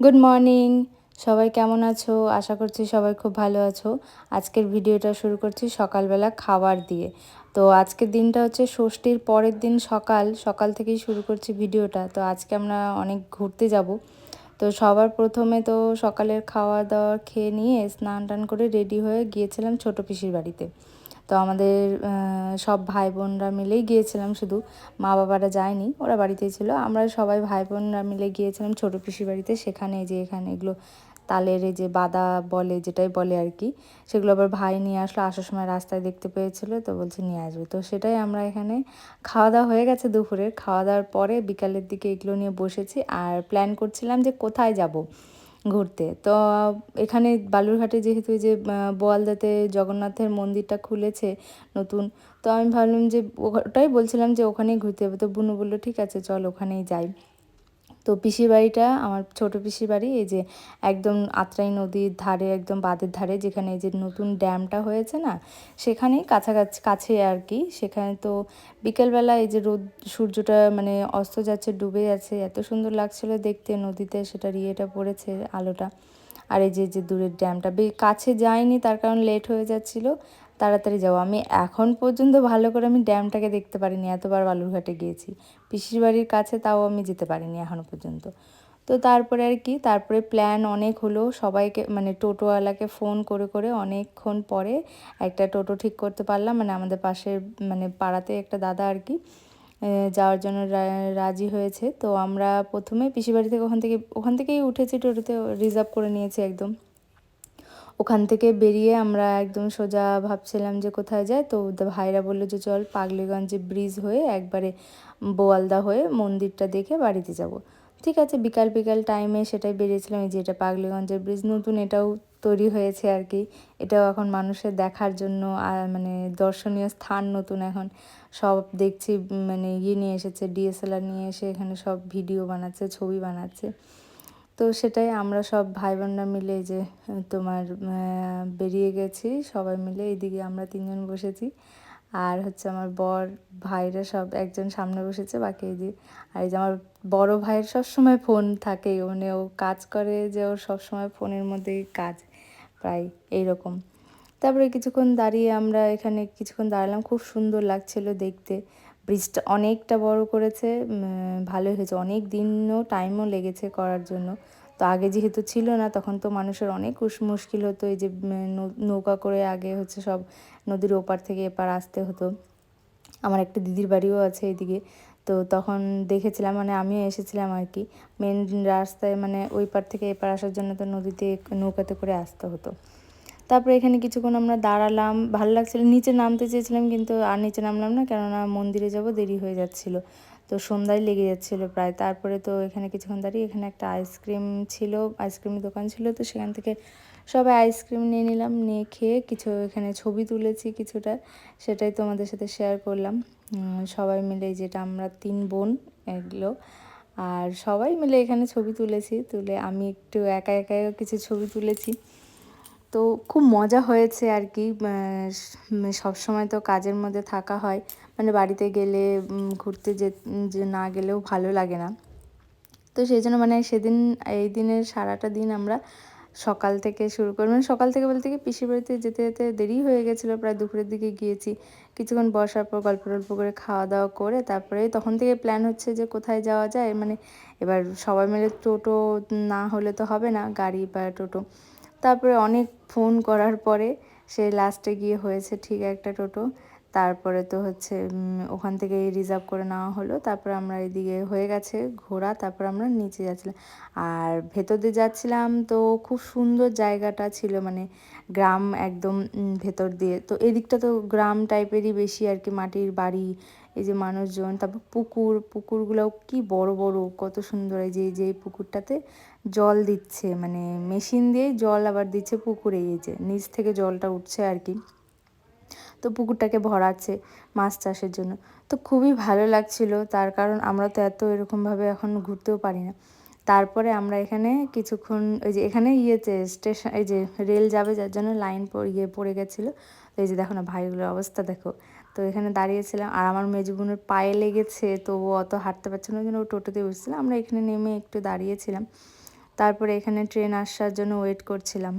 Good morning সবাই কেমন আছো? আশা করছি সবাই খুব ভালো আছো। আজকের ভিডিওটা শুরু করছি সকালবেলা খাবার দিয়ে। তো আজকের দিনটা হচ্ছে ষষ্ঠীর পরের দিন সকাল। সকাল থেকেই শুরু করছি ভিডিওটা। তো আজকে আমরা অনেক ঘুরতে যাব। তো সবার প্রথমে তো সকালের খাওয়া দাওয়া খেয়ে নিয়ে স্নান টান করে রেডি হয়ে গিয়েছিলাম ছোটো পিসির বাড়িতে। তো আমাদের সব ভাই বোনরা মিলেই গিয়েছিলাম, শুধু মা বাবারা যায়নি, ওরা বাড়িতেই ছিল। আমরা সবাই ভাই বোনরা মিলে গিয়েছিলাম ছোটো পিসির বাড়িতে, সেখানে যে এখানে এগুলো তালের যে বাদা বলে, যেটাই বলে আর কি, সেগুলো আবার ভাই নিয়ে আসলো, আসার সময় রাস্তায় দেখতে পেয়েছিল, তো বলছে নিয়ে আসবে। তো সেটাই আমরা এখানে খাওয়া দাওয়া হয়ে গেছে দুপুরের। খাওয়া দাওয়ার পরে বিকালের দিকে এগুলো নিয়ে বসেছি, আর প্ল্যান করছিলাম যে কোথায় যাব। ঘুরতে। তো, এখানে বালুরঘাটে যেহেতু যে বোয়ালদাতে জগন্নাথের মন্দিরটা খুলেছে নতুন, তো আমি ভাবলাম যে, ওটাই বলছিলাম যে, ওখানেই ঘুরতে যাব তো বুনু বলল, ঠিক আছে, চল ওখানেই যাই। তো পিসির বাড়িটা, আমার ছোট পিসির বাড়ি, এই যে একদম আত্রাই নদীর ধারে, একদম বাঁধের ধারে, যেখানে এই যে নতুন ড্যামটা হয়েছে না, সেখানেই কাছাকাছি, কাছে আর কি, সেখানে তো বিকেলবেলা এই যে রোদ, সূর্যটা মানে অস্ত যাচ্ছে, ডুবে যাচ্ছে, এত সুন্দর লাগছিল দেখতে, নদীতে সেটা ইয়েটা পড়েছে, আলোটা। আর এই যে যে দূরের ড্যামটা কাছে যায়নি, তার কারণ লেট হয়ে যাচ্ছিল তাড়াতাড়ি যাব আমি এখন পর্যন্ত ভালো করে আমি ড্যামটাকে দেখতে পারিনি, এতবার বালুরঘাটে গিয়েছি। পিসির বাড়ির কাছে তাও আমি যেতে পারিনি এখনও পর্যন্ত। তো তারপরে আর কি, তারপরে প্ল্যান অনেক হলো। সবাইকে মানে টোটোওয়ালাকে ফোন করে করে অনেকক্ষণ পরে একটা টোটো ঠিক করতে পারলাম। মানে আমাদের পাশের মানে পাড়াতে একটা দাদা আর কি যাওয়ার জন্য রাজি হয়েছে। তো আমরা প্রথমে পিসি বাড়ি থেকে ওখান থেকে, ওখান থেকেই উঠেছি টোটোতে রিজার্ভ করে নিয়েছি একদম। ওখান থেকে বেরিয়ে আমরা একদম সোজা ভাবছিলাম যে কোথায় যায়। তো ভাইরা বলল যে, চল পাগলিগঞ্জে ব্রিজ হয়ে একবারে বোয়ালদা হয়ে মন্দিরটা দেখে বাড়িতে যাব। ঠিক আছে, বিকাল বিকাল টাইমে সেটাই বেরিয়েছিলাম। এই যে এটা পাগলিগঞ্জের ব্রিজ নতুন এটাও তৈরি হয়েছে আর কি। এটাও এখন মানুষের দেখার জন্য মানে দর্শনীয় স্থান নতুন এখন। সব দেখছি মানে ইয়ে নিয়ে এসেছে ডিএসএলআর নিয়ে এসে এখানে সব ভিডিও বানাচ্ছে, ছবি বানাচ্ছে। তো সেটাই আমরা সব ভাই বোনরা মিলে যে, তোমার বেরিয়ে গেছি, সবাই মিলে এইদিকে আমরা তিনজন বসেছি। আর হচ্ছে আমার বর, ভাইরা সব একজন সামনে বসেছে, বাকি এই যে, আর এই যে আমার বড় ভাইয়ের সব সময় ফোন থাকে মানে ও কাজ করে যে ওর সব সময় ফোনের মধ্যেই কাজ, প্রায় এইরকম। তারপরে কিছুক্ষণ দাঁড়িয়ে আমরা এখানে কিছুক্ষণ দাঁড়ালাম, খুব সুন্দর লাগছিল দেখতে। ব্রিজটা অনেকটা বড় করেছে ভালোই হয়েছে। অনেক দিনও টাইমও লেগেছে করার জন্য। তো আগে যেহেতু ছিল না, তখন তো মানুষের অনেক মুশকিল হতো। এই যে নৌকা করে আগে হচ্ছে সব নদীর ওপার থেকে এপার আসতে হতো। আমার একটা দিদির বাড়িও আছে এদিকে। তো তখন দেখেছিলাম মানে আমিও এসেছিলাম আর কি। মেন রাস্তায় মানে ওই পার থেকে এপার আসার জন্য তো নদীতে, নৌকাতে করে আসতে হতো। তারপরে এখানে কিছুক্ষণ আমরা দাঁড়ালাম, ভালো লাগছিল। নিচে নামতে চেয়েছিলাম কিন্তু আর নিচে নামলাম না, কেননা মন্দিরে যাব, দেরি হয়ে যাচ্ছিল। তো সন্ধ্যায় লেগে যাচ্ছিল প্রায়। তারপরে তো এখানে কিছুক্ষণ দাঁড়িয়ে এখানে একটা আইসক্রিম ছিল, আইসক্রিমের দোকান ছিল। তো সেখান থেকে সবাই আইসক্রিম নিয়ে নিলাম, নিয়ে খেয়ে কিছু এখানে ছবি তুলেছি কিছুটা, সেটাই তোমাদের সাথে শেয়ার করলাম। সবাই মিলে যেটা আমরা তিন বোন এগুলো, আর সবাই মিলে এখানে ছবি তুলেছি। তুলে আমি একটু একা একাই কিছু ছবি তুলেছি। তো খুব মজা হয়েছে আর কি সব সময় তো কাজের মধ্যে থাকা হয়। মানে বাড়িতে গেলে ঘুরতে যে না গেলেও ভালো লাগে না। তো সেই জন্য মানে সেদিন, এই দিনের সারাটা দিন আমরা সকাল থেকে শুরু করি। মানে সকাল থেকে বলতে কি, পিসির বাড়িতে যেতে যেতে দেরি হয়ে গেছিল, প্রায় দুপুরের দিকে গিয়েছি। কিছুক্ষণ বসার পর গল্প টল্প করে খাওয়া দাওয়া করে তারপরে তখন থেকে প্ল্যান হচ্ছে যে কোথায় যাওয়া যায়। মানে এবার সবাই মিলে টোটো না হলে তো হবে না, গাড়ি বা টোটো। তারপরে অনেক ফোন করার পরে সে লাস্টে গিয়ে হয়েছে ঠিক একটা টোটো। তারপরে তো হচ্ছে ওখান থেকে রিজার্ভ করে নেওয়া হলো। তারপরে আমরা এদিকে হয়ে গেছে ঘোরা, তারপর আমরা নিচে যাচ্ছিলাম। আর ভেতর দিয়ে যাচ্ছিলাম তো খুব সুন্দর জায়গাটা ছিল মানে গ্রাম একদম ভেতর দিয়ে। তো এদিকটা তো গ্রাম টাইপেরই বেশি আর কি, মাটির বাড়ি এই যে মানুষজন, তারপর পুকুর, পুকুরগুলোও কি বড় বড়, কত সুন্দর এই যে যে পুকুরটাতে জল দিচ্ছে মানে মেশিন দিয়ে জল আবার দিচ্ছে পুকুরে, এই যে নিচ থেকে জলটা উঠছে আর কি। তো পুকুরটাকে ভরাচ্ছে মাছ চাষের জন্য। তো খুবই ভালো লাগছিল, তার কারণ আমরা তো এত এরকমভাবে এখন ঘুরতেও পারি না। তারপরে আমরা এখানে কিছুক্ষণ ওই যে এখানে ইয়েতে স্টেশন, এই যে রেল যাবে, যার জন্য লাইন ইয়ে পড়ে গেছিল। এই যে দেখো না ভাইগুলোর অবস্থা, দেখো। তো এখানে দাঁড়িয়েছিলাম আর আমার মেজবোনের পায়ে লেগেছে তো ও অত হাঁটতে পারছে না ওই জন্য ও টোটোতে বসছিলাম আমরা এখানে নেমে একটু দাঁড়িয়েছিলাম। তারপরে এখানে ট্রেন আসার জন্য ওয়েট করছিলাম।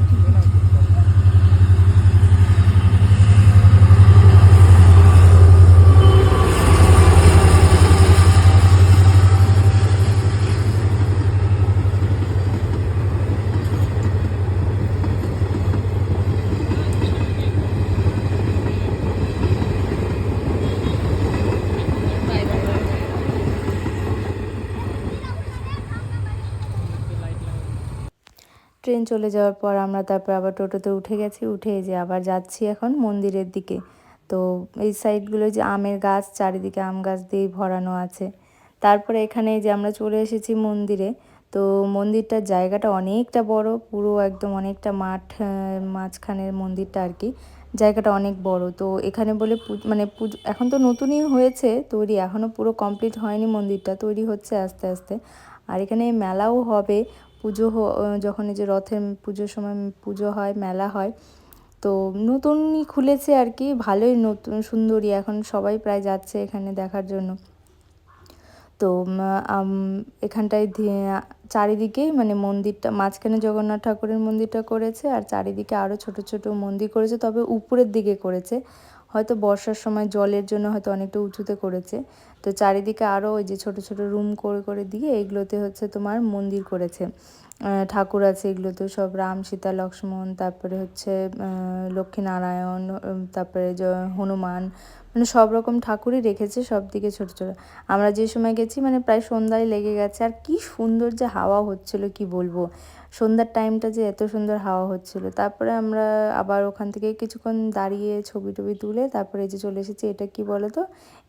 ট্রেন চলে যাওয়ার পর আমরা তারপর আবার টোটোতে উঠে গেছি, উঠে যে আবার যাচ্ছি এখন মন্দিরের দিকে। তো এই সাইডগুলো যে আমের গাছ, চারিদিকে আম গাছ দিয়ে ভরানো আছে। তারপরে এখানে যে আমরা চলে এসেছি মন্দিরে। তো মন্দিরটার জায়গাটা অনেকটা বড়, পুরো একদম অনেকটা মাঠ মাঝখানের মন্দিরটা আর কি। জায়গাটা অনেক বড়। তো এখানে বলে মানে পুজো, এখন তো নতুনই হয়েছে তৈরি এখনও পুরো কমপ্লিট হয়নি মন্দিরটা, তৈরি হচ্ছে আস্তে আস্তে। আর এখানে মেলাও হবে। পুজো যখন এই যে রথের পুজোর সময় পুজো হয়, মেলা হয়, তো নতুনই খুলেছে আর কি, ভালোই নতুন, সুন্দরী এখন সবাই প্রায় যাচ্ছে এখানে দেখার জন্য। তো এখানটায় চারিদিকেই মানে মন্দিরটা, মাঝখানে জগন্নাথ ঠাকুরের মন্দিরটা করেছে আর চারিদিকে আরও ছোট ছোট মন্দির করেছে, তবে উপরের দিকে করেছে। হয়তো বর্ষার সময় জলের জন্য হয়তো অনেকটা উঁচুতে করেছে। তো চারিদিকে আরও ওই যে ছোট ছোট রুম করে করে দিয়ে এগুলোতে হচ্ছে তোমার মন্দির করেছে। ঠাকুর আছে এগুলোতে সব রাম, সীতা, লক্ষ্মণ, তারপরে হচ্ছে লক্ষ্মীনারায়ণ তারপরে হনুমান মানে সব রকম ঠাকুরই রেখেছে সব দিকে ছোটো ছোট। আমরা যে সময় গেছি মানে প্রায় সন্ধ্যায় লেগে গেছে। আর কি সুন্দর যে হাওয়া হচ্ছিল, কি বলব? সন্ধ্যার টাইমটা যে এত সুন্দর হাওয়া হচ্ছিল। তারপরে আমরা আবার ওখান থেকে কিছুক্ষণ দাঁড়িয়ে ছবি টবি তুলে তারপরে যে চলে এসেছি, এটা কি বলো তো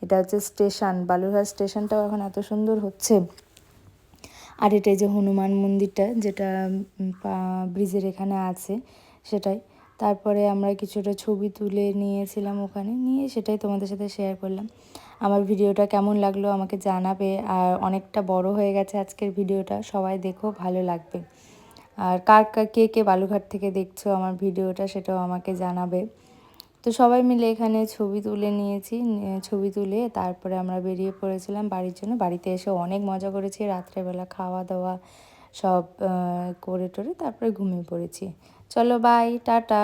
এটা হচ্ছে স্টেশন বালুরঘাট স্টেশনটাও এখন এত সুন্দর হচ্ছে। আর এটা যে হনুমান মন্দিরটা, যেটা ব্রিজের এখানে আছে সেটাই। তারপরে আমরা কিছুটা ছবি তুলে নিয়েছিলাম ওখানে, নিয়ে সেটাই তোমাদের সাথে শেয়ার করলাম। আমার ভিডিওটা কেমন লাগল আমাকে জানাবে। আর অনেকটা বড় হয়ে গেছে আজকের ভিডিওটা, সবাই দেখো, ভালো লাগবে। আর কার কে কে বালুঘাট থেকে দেখছ আমার ভিডিওটা সেটাও আমাকে জানাবে। তো সবাই মিলে এখানে ছবি তুলে নিয়েছি ছবি তুলে তারপরে আমরা বেরিয়ে পড়েছিলাম বাড়ির জন্য। বাড়িতে এসে অনেক মজা করেছি, রাত্রেবেলা খাওয়া দাওয়া সব করে টোরে তারপরে ঘুমিয়ে পড়েছি। চলো বাই টাটা।